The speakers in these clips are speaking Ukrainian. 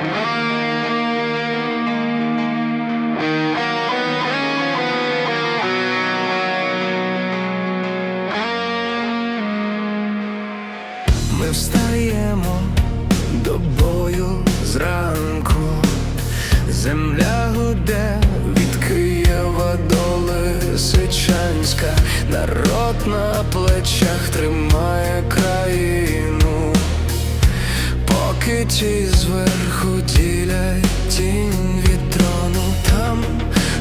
Ми встаємо до бою зранку, земля гуде від Києва до народ на плечах тримає країну поки зверху ділять тінь від трону. Там,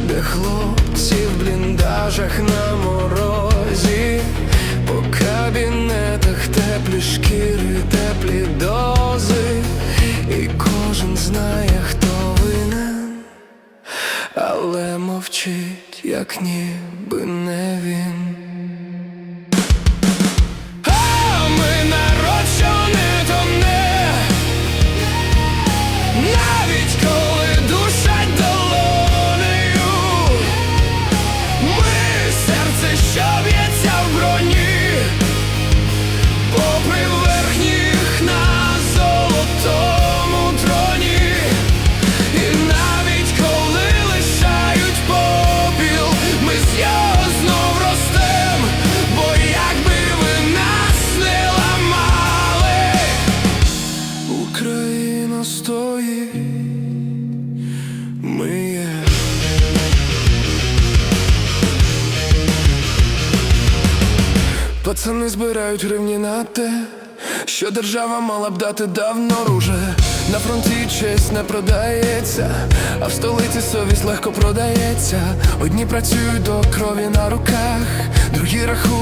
де хлопці в бліндажах на морозі, по кабінетах теплі шкіри, теплі дози, і кожен знає, хто винен, але мовчить, як ніби не він. Україна стоїть, ми є. Пацани збирають гривні на те, що держава мала б дати давно руже. На фронті честь не продається, а в столиці совість легко продається. Одні працюють до крові на руках, другі рахують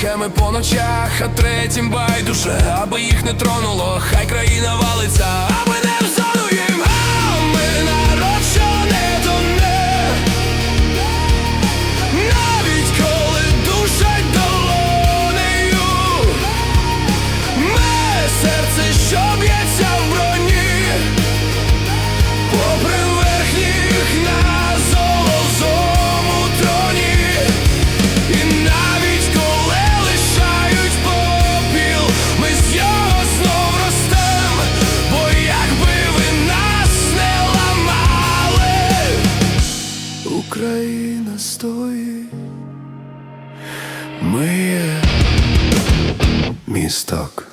схеми по ночах, а третім байдуже, аби їх не тронуло, хай країна валиться, аби не в Україна стоїть, ми є місток.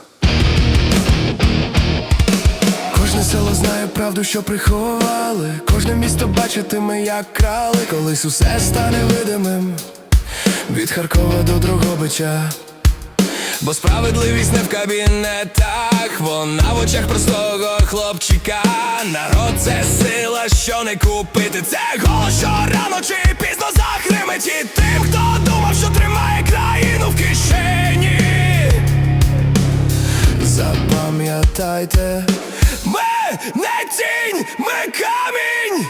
Кожне село знає правду, що приховали. Кожне місто бачитиме, як крали, колись усе стане видимим від Харкова до Дрогобича. Бо справедливість не в кабінетах, вона в очах простого хлопчика. Народ це сила, що не купити. Це голос, що рано чи пізно захримить і тим, хто думав, що тримає країну в кишені. Запам'ятайте, ми не тінь, ми камінь.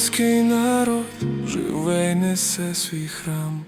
Український народ живе й несе свій храм.